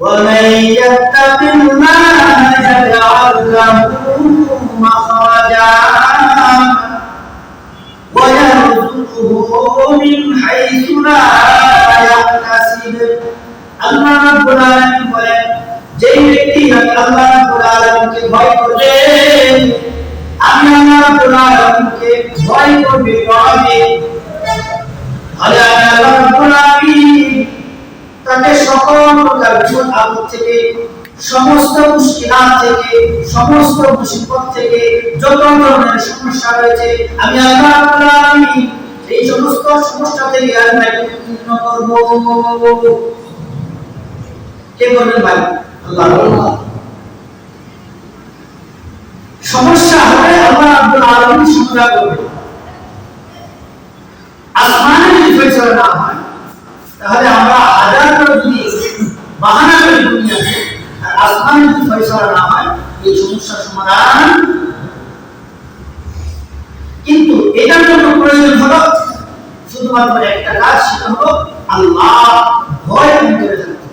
ومن يتق الله يجعل له مخرجا ويرزقه من حيث لا يحتسب আল্লাহ রাব্বুল আলামিন বলেন যে ব্যক্তি আমি আল্লাহ রাব্বুল আলামিনকে ভয় করবে আমি আল্লাহ রাব্বুল আলামিনকে ভয় করবে রবে তাহলে আমি আল্লাহ রাব্বুল আলামিন তাকে সকল আপদ থেকে সমস্ত থেকে, সমস্ত মুসিবত থেকে যত ধরনের সমস্যা রয়েছে, আমি আল্লাহ এই সমস্ত সমস্যা থেকে আল্লাহ উত্তীর্ণ করব। কে ভাই? আল্লাহ। সমস্যা হলে আল্লাহ রাব্বুল আলামিন সমাধান করবে আসমানে যদি ফয়সালা না হয় তাহলে আমরা হাজার করে যদি বাহানা করে দুনিয়াতে আসমানে যদি ফয়সালা না হয়, এই সমস্যার সমাধান কিন্তু এটার জন্য প্রয়োজন হলো, শুধুমাত্র একটা কাজ, সেটা হলো আল্লাহ ভয় ভিতরে থাকতে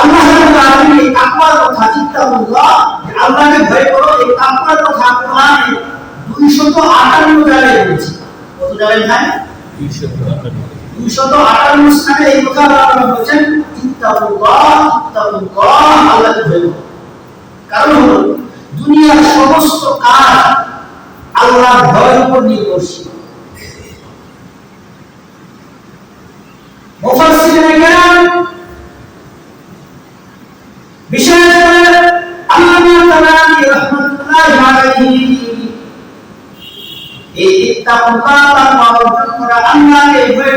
আল্লাহ এই তাকওয়ার কথা ইত্তাকুল্লাহ যে আল্লাহকে ভয় করো, এই তাকওয়ার কথা কোরআনে 258 জায়গায় বলেছে কত জায়গায় ভাই? 258 স্থানে এই কথা আল্লাহ বলেছেন ইত্তাকুল্লাহ ইত্তাকুল্লাহ আল্লাহকে ভয় করো। কারণ হলো, দুনিয়ার সমস্ত কাজ আল্লাহর ভয়ের উপর নির্ভরশীল। মুফাসসিরিনে কেরাম বিশেষ করে আল্লামা তাবারি রাহমাতুল্লাহি আলাইহি, এই ইত্তাকুল্লাহ তাকওয়া অর্জন করা আল্লাহকে ভয়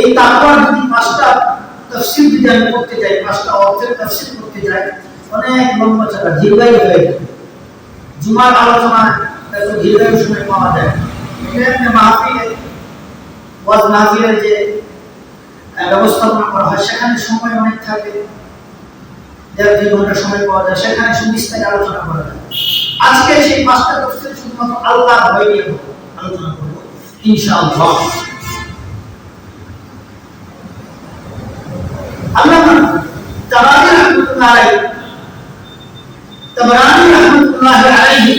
এই তাকওয়ার যদি পাঁচটা তাফসীর যদি করতে যাই পাঁচটা অর্থের তাফসীর করতে যাই, অনেক লম্বা চলা দীর্ঘায়ু হয়ে যায়। জুমার আলোচনা এত দীর্ঘায়ু সময় পাওয়া যায়। মাহফিলে ওয়াজ যে ব্যবস্থাপনা করা হয়, সেখানে সময় অনেক থাকে। দেড় দুই ঘণ্টা সময় পাওয়া যায়, সেখানে সুবিস্তারে আলোচনা করা যায়। আজকে সেই পাঁচটা তফসিল শুধুমাত্র আল্লাহ ভয় নিয়ে আলোচনা ইনশাআল্লাহ। আল্লাহ তাবারি রহমতুল্লাহ আলাইহি তাবারানি রহমতুল্লাহ আলাইহি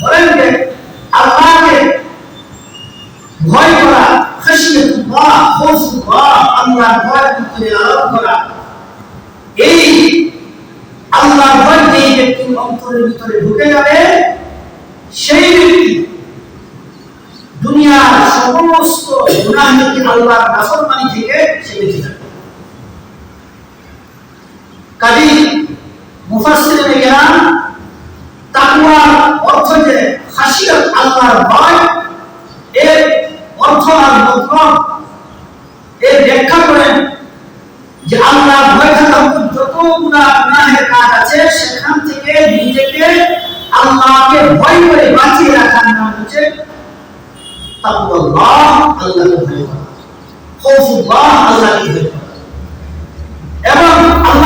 বলেন যে আল্লাহকে ভয় করা খাশিয়াতুল্লাহ খাউফুল্লাহ আল্লাহ ভয় ভিতরে ঢুকে যাবে দুনিয়ার সমস্ত গুনাহ থেকে আল্লাহর থেকে সে বেঁচে যাবে। কাজী অর্থ যে খাশিয়াত আল্লাহর ভয়, এর অর্থ আর মতলব, এর ব্যাখ্যা করেন যে আল্লাহ ভয় থাকা যত গুনাহের কাজ আছে, সেখান থেকে নিজেকে আল্লাহকে ভয় করে বাঁচিয়ে রাখার নাম হচ্ছে তাকওয়াল্লাহ, আল্লাহকে ভয় করা। খাউফুল্লাহ আল্লাহকে ভয় করা। এবং আল্লাহ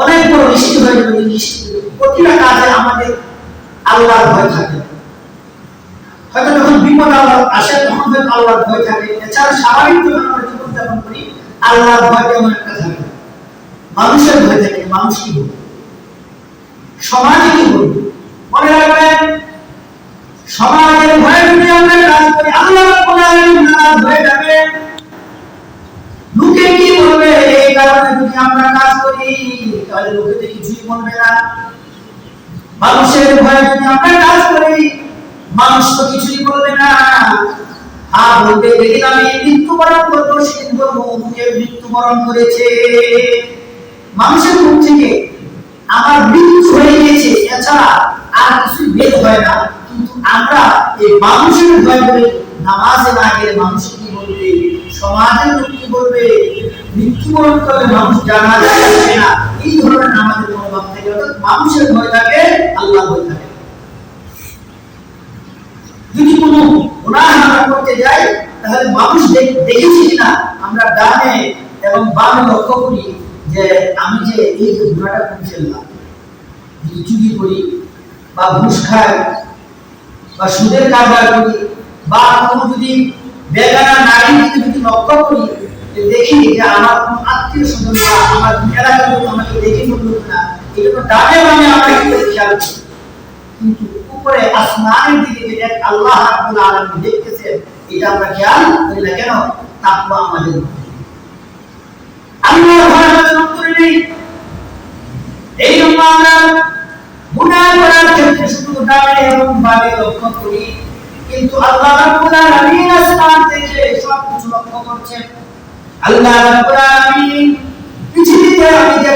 অনেক বড় বৃষ্টি হয়ে যাবে বৃষ্টি প্রতিটা কাজে আমাদের আল্লাহর ভয় থাকে। হয়তো যখন বিপদ আল্লাহ আসে, তখন হয়তো আল্লাহর ভয় থাকে। এছাড়া স্বাভাবিক যখন আমরা জীবন যাপন করি, আল্লাহর ভয় তেমন একটা থাকে মানুষের ভয় থাকে, মানুষ কি বলবে? সমাজে কি বলবে? মনে রাখবেন, সমাজের ভয়ে যদি আমরা কাজ করি, আল্লাহ নারাজ হয়ে যাবে। যদি আমরা কাজ তাহলে লোকেদের কিছুই বলবে না। মানুষের ভয়ে যদি আমরা কাজ করি। মানুষ তো কিছুই বলবে না। হ্যাঁ বলবে যেদিন আমি মৃত্যুবরণ করব সেদিন বলব অমুকে মৃত্যুবরণ করেছে। মানুষের মুখ থেকে আমার মৃত্যু হয়ে গেছে এছাড়া আর কিছু বের হয় না। কিন্তু আমরা এই মানুষের ভয় করে নামাজে না মানুষ কি বলবে? সমাজের লোক কি বলবে? মৃত্যুবরণ করলে মানুষ জানা যাচ্ছে না। এই ধরনের আমাদের মনোভাব থেকে? অর্থাৎ মানুষের ভয় থাকে আল্লাহ ভয় থাকে। যদি কোনো গুনাহ আমরা করতে যাই, তাহলে মানুষ দেখেছি কিনা? আমরা ডানে এবং বামে লক্ষ্য করি যে আমি যে এই যে গুণাটা করে ফেললাম যদি চুরি করি বা ঘুষ খাই বা সুদের কারবার করি বা কোনো যদি বেগানা নারী যদি লক্ষ্য করি দেখি যে আমার কোনো আত্মীয় স্বজন বা আমার আমরা কি করে খেয়াল কিন্তু উপরে আসমানের দিকে যে এক আল্লাহ এটা আমরা খেয়াল করি না কেন? আমাদের আমাদের নেই। এই জন্য আমরা করার ক্ষেত্রে শুধু এবং লক্ষ্য করি। কিন্তু আল্লাহ রাব্বুল আলামিন আসমান সব কিছু লক্ষ্য করছেন। আল্লাহ রাব্বুল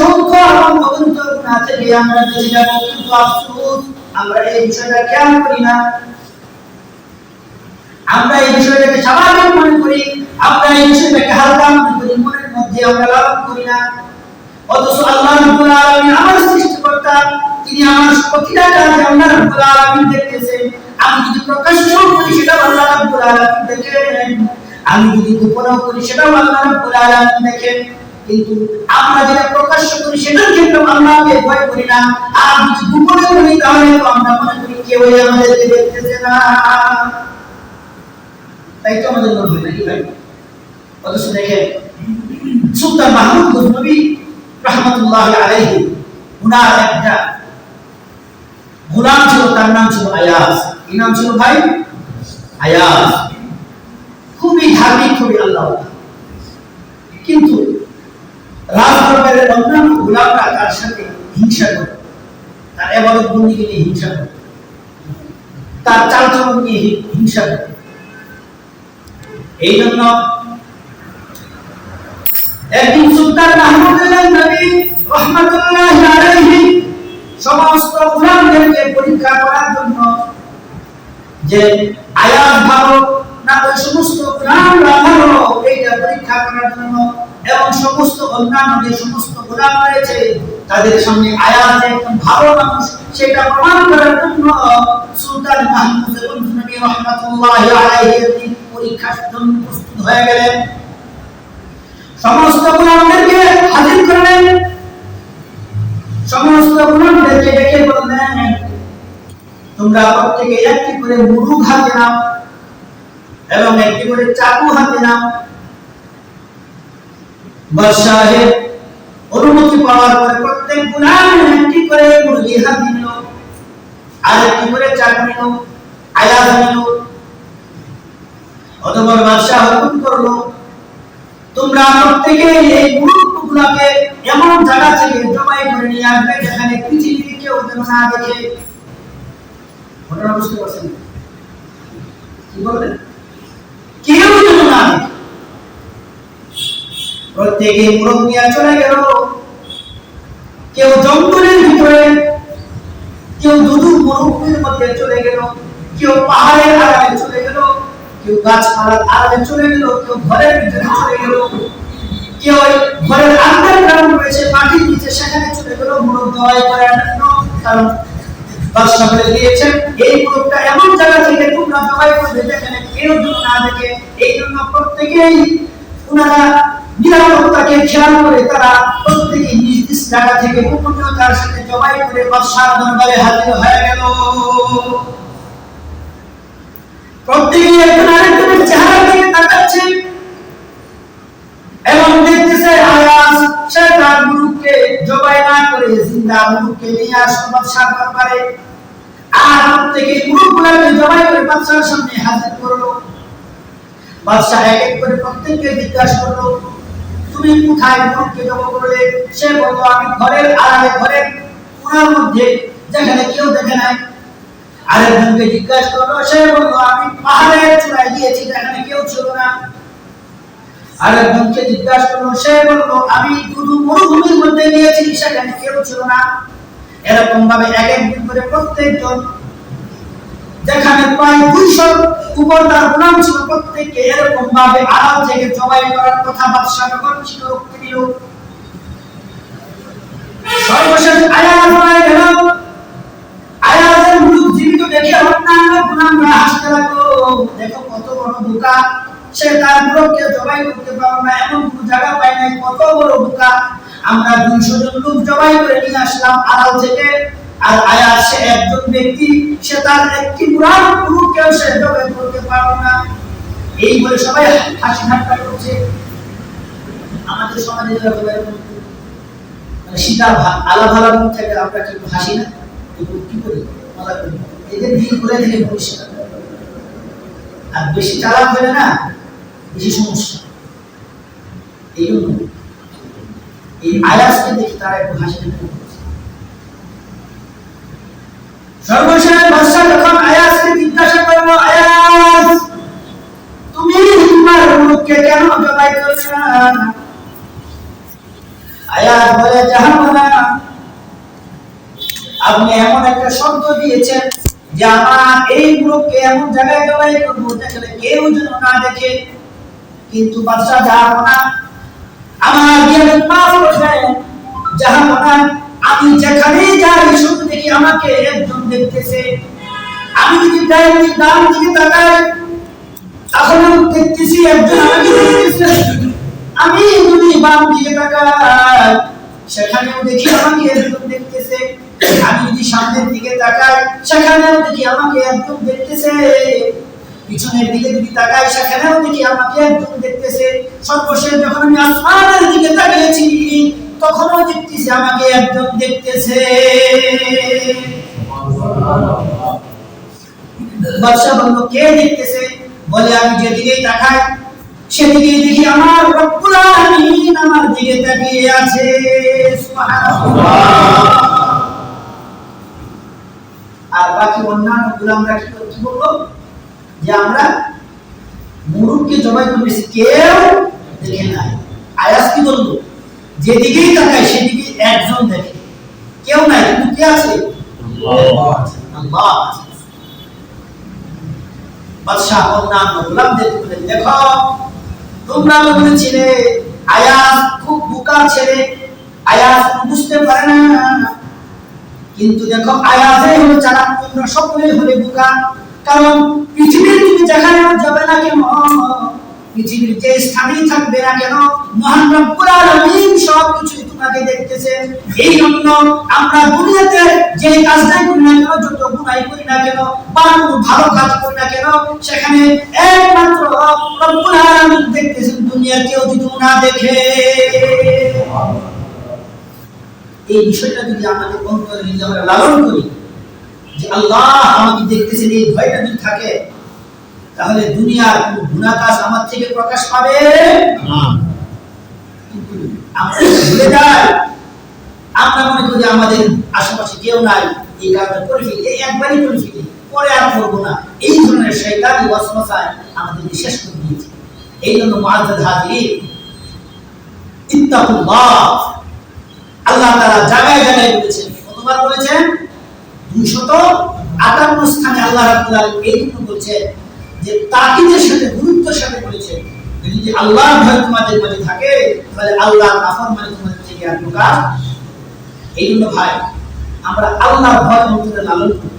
সংখ্যা এবং গুনাহ থেকে আমরা বেঁচে যাব কিন্তু আফসোস, আমরা এই বিষয়টা খেয়াল করি না? আমরা এই বিষয়টাকে স্বাভাবিক মনে করি, আমরা এই বিষয়টাকে হালকা মনে করি, মনের মধ্যে আমরা লালন করি না। অথচ আল্লাহ রাব্বুল আলামিন আমার সৃষ্টিকর্তা, তিনি আমার প্রতিটা কাজে আল্লাহ রাব্বুল আলামিন দেখতেছেন। আমি যদি প্রকাশ্য করি, সেটাও আল্লাহ রাব্বুল আলামিন দেখেন। আমি যদি গোপন করি, সেটাও আল্লাহ রাব্বুল আলামিন দেখেন। কিন্তু আমরা যেটা প্রকাশ্য করি, সেটার আল্লাহকে ভয় করি না। আর যদি গোপনে করি তাহলে তো আমরা মনে করি কেউ আমাদেরকে দেখতেছে না। তাই তো আমাদের নাকি ভাই? অথচ দেখেন, সুলতান মাহমুদ রহমতুল্লাহ আলাইহি, উনার একটা গোলাম ছিল, তার নাম ছিল আয়াস কি নাম ছিল ভাই? আয়াস খুবই ধার্মিক, খুবই আল্লাহ কিন্তু অন্যান্য গোলামরা তার সাথে হিংসা করে। তার নিয়ে হিংসা করে। তার চালচলন নিয়ে হিংসা করে। এই জন্য একদিন সুলতান মাহমুদ নবী রহমতুল্লাহ আলাইহি সমস্ত গোলামদেরকে পরীক্ষা করার জন্য যে আয়াত ভালো না ওই সমস্ত গোলামরা ভালো, এইটা পরীক্ষা করার জন্য এবং সমস্ত অন্যান্য যে সমস্ত গোলাম রয়েছে, তাদের সামনে আয়াত একদম ভালো মানুষ, সেটা প্রমাণ করার জন্য সুলতান মাহমুদ নবী রহমতুল্লাহ আলাইহি পরীক্ষার জন্য প্রস্তুত হয়ে গেলেন। সমস্ত গুণামদেরকে হাজির করলেন। সমস্ত গুণামদেরকে ডেকে বললেন, তোমরা প্রত্যেকে একটি করে মুরুগ হাতে নাও এবং একটি করে চাকু হাতে নাও। অনুমতি পাওয়ার পরে প্রত্যেক গুণাম একটি করে মুরগি হাতে নিল। আর একটি করে চাকু নিল, আয়াত নিল। অতঃপর বাদশাহ হুকুম করল, তোমরা প্রত্যেকে এই গুরুত্বগুলোকে এমন জায়গা থেকে জমাই করে নিয়ে আসবে যেখানে পৃথিবীর কেউ যেন না দেখে। ঘটনা বুঝতে পারছেন কি বললেন? কেউ যেন না দেখে প্রত্যেকে মুরগ নিয়ে চলে গেল কেউ জঙ্গলের ভিতরে, কেউ দুদু মরুভূমির মধ্যে চলে গেল, কেউ পাহাড়ের আড়ালে চলে গেল, কেউ গাছপালার আড়ালে চলে গেল, কেউ ঘরের ভিতরে চলে গেল, কেউ ঘরের আন্ডারগ্রাউন্ড রয়েছে, মাটির নিচে, সেখানে চলে গেল মোরগ দওয়াই করার জন্য কারণ এই এমন জায়গা জন্য প্রত্যেকেই নিরাপত্তাকে খেয়াল করে তারা প্রত্যেকে নিজ নিজ জায়গা থেকে গোপনীয়তার সাথে জবাই করে বাদশার দরবারে হাজির হয়ে গেল। প্রত্যেকে একজন আরেকজনের চেহারা দিকে তাকাচ্ছে এবং দেখতেছে আয়াস সে তার জবাই না করে জিন্দা নিয়ে আসলো দরবারে। আর প্রত্যেকে জবাই করে বাদশার সামনে হাজির করল। বাদশাহ এক এক করে প্রত্যেককে জিজ্ঞাসা করল তুমি কোথায় মুরুখকে জবাই করলে সে বলল, আমি ঘরের আড়ালে ঘরের কোনার মধ্যে যেখানে কেউ দেখে নাই। আরেকজনকে জিজ্ঞাসা করল, সে বলল, আমি পাহাড়ের চূড়ায় গিয়েছি, যেখানে কেউ ছিল না। আরেকজনকে জিজ্ঞাসা করল, সে বলল, আমি শুধু মরুভূমির মধ্যে গিয়েছি, সেখানে কেউ ছিল না। এরকম ভাবে এক একদিন করে প্রত্যেকজন যেখানে প্রায় দুইশো উপর তার গুলাম ছিল, প্রত্যেককে এরকম ভাবে আড়াল থেকে জবাই করার কথা বাদশাহ যখন ছিল তিনি সর্বশেষ আয়াত হয়ে গেল। আয়াতের মুখ জীবিত দেখে অন্যান্য গুলামরা হাসতে লাগল, দেখো কত বড় বোকা। সে তার মুখকে জবাই করতে পারো না, এমন কোন জায়গা পাই নাই, কত বড় বোকা। আমরা দুইশো জন লোক জবাই করে নিয়ে আসলাম আড়াল থেকে। আর আয়াত সে একজন ব্যক্তি, সে তার একটি পুরাণ পুরুষকেও সে জবাই করতে পারো না। এই বলে সবাই হাসি ঠাট্টা করছে। আমাদের সমাজে যেরকম এরকম মানে সীতা ভা- আলা ভালা মুখ থেকে আমরা কি হাসি না। কিন্তু কি করি? মজা করি। এদের দিন করে থেকে পরিষ্কার আর বেশি চালাক হলে না, বেশি সমস্যা। এই জন্য এই আয়াসকে দেখে তারা একটু হাসি ঠাট্টা করছে। সর্বশেষ বাদশা যখন আয়াসকে জিজ্ঞাসা করল আয়াস তুমি তোমার মুখকে কেন জবাই করলে না? আয়াত বলে, জাহান্নামা, আপনি এমন একটা শব্দ দিয়েছেন যে আমার এই গ্রুপকে এমন জায়গায় জবাই করব যেখানে কেউ যেন না দেখে। কিন্তু বাদশাহ জাহান্নামা, আমার জ্ঞান মাফ করবেন জাহান্নামা আমি যেখানেই যাই শুধু দেখি আমাকে একজন দেখতেছে। আমি যদি ডান দিকে ডান দিকে তাকাই তখন দেখতেছি একজন আমাকে দেখতেছে। আমি যদি বাম দিকে তাকাই, সেখানেও দেখি আমাকে একজন দেখতেছে। আমি যদি সামনের দিকে তাকাই, সেখানেও দেখি আমাকে একজন দেখতেছে। পিছনের দিকে যদি তাকাই, সেখানেও দেখি আমাকে একজন দেখতেছে। সর্বশেষ যখন আমি আসমানের দিকে তাকিয়েছি তখনও দেখতেছি, আমাকে একজন দেখতেছে। বাদশা বলল কে দেখতেছে? বলে, আমি যেদিকেই তাকাই, সেদিকেই দেখি আমার রব্বুল আলামিন আমার দিকে তাকিয়ে আছে। আর বাকি অন্যান্য কি করে- কি বলব? যে আমরা মুরুখকে জবাই করেছি, কেউ দেখে নাই। আয়াস কি বলব যেদিকেই তাকাই সেদিকে একজন দেখে। কেউ নাই কিন্তু কে আছে? আল্লাহ। আছে বাদশাহ অন্যান্য গোলামদের বলে দেখো তোমরা বলেছিলে আয়াস খুব বোকা ছেলে আয়াস বুঝতে পারে না। কিন্তু দেখো আয়াসে হলো তোমরা সকলেই হলে বোকা। কারণ পৃথিবীর তুমি যেখানে যাবে না কেন? পৃথিবীর যে থাকবে না কেন? মহান রব্বুল আলামিন সব তোমাকে দেখতেছে। এই জন্য আমরা দুনিয়াতে যে কাজটাই করি না কেন, যত গুনাই করি না কেন বা কোনো ভালো কাজ করি না কেন, সেখানে একমাত্র রব্বুল আলামিন দেখতেছেন দুনিয়ার কেউ যদি না দেখে। এই বিষয়টা যদি আমাদের অন্তরে লালন করি, যে আল্লাহ আমাকে দেখতেছেন, এই ভয়টা যদি থাকে তাহলে দুনিয়ার কোন কাজ আমার থেকে প্রকাশ পাবে? কিন্তু আমরা ভুলে যাই। আমরা মনে করি আমাদের আশেপাশে কেউ নাই। এই কাজটা করে ফেলি এই একবারই করে ফেলি পরে আর করব না। এই ধরনের ওয়াসওয়াসায় আমাদের করে দিয়েছে। এই জন্য মুআজ্জাদ হাজির ইত্তাকুল্লাহ। আল্লাহ তাআলা জায়গায় জায়গায় বলেছেন কতবার বলেছেন? 258 স্থানে আল্লাহ এই জন্য বলছেন যে তাকিদের সাথে, গুরুত্বের সাথে বলেছেন যদি আল্লাহ ভয় তোমাদের মাঝে থাকে, তাহলে আল্লাহর নাফরমানি তোমাদের থেকে আর প্রকাশ। এই জন্য ভাই, আমরা আল্লাহ ভয় অন্তরে লালন করি।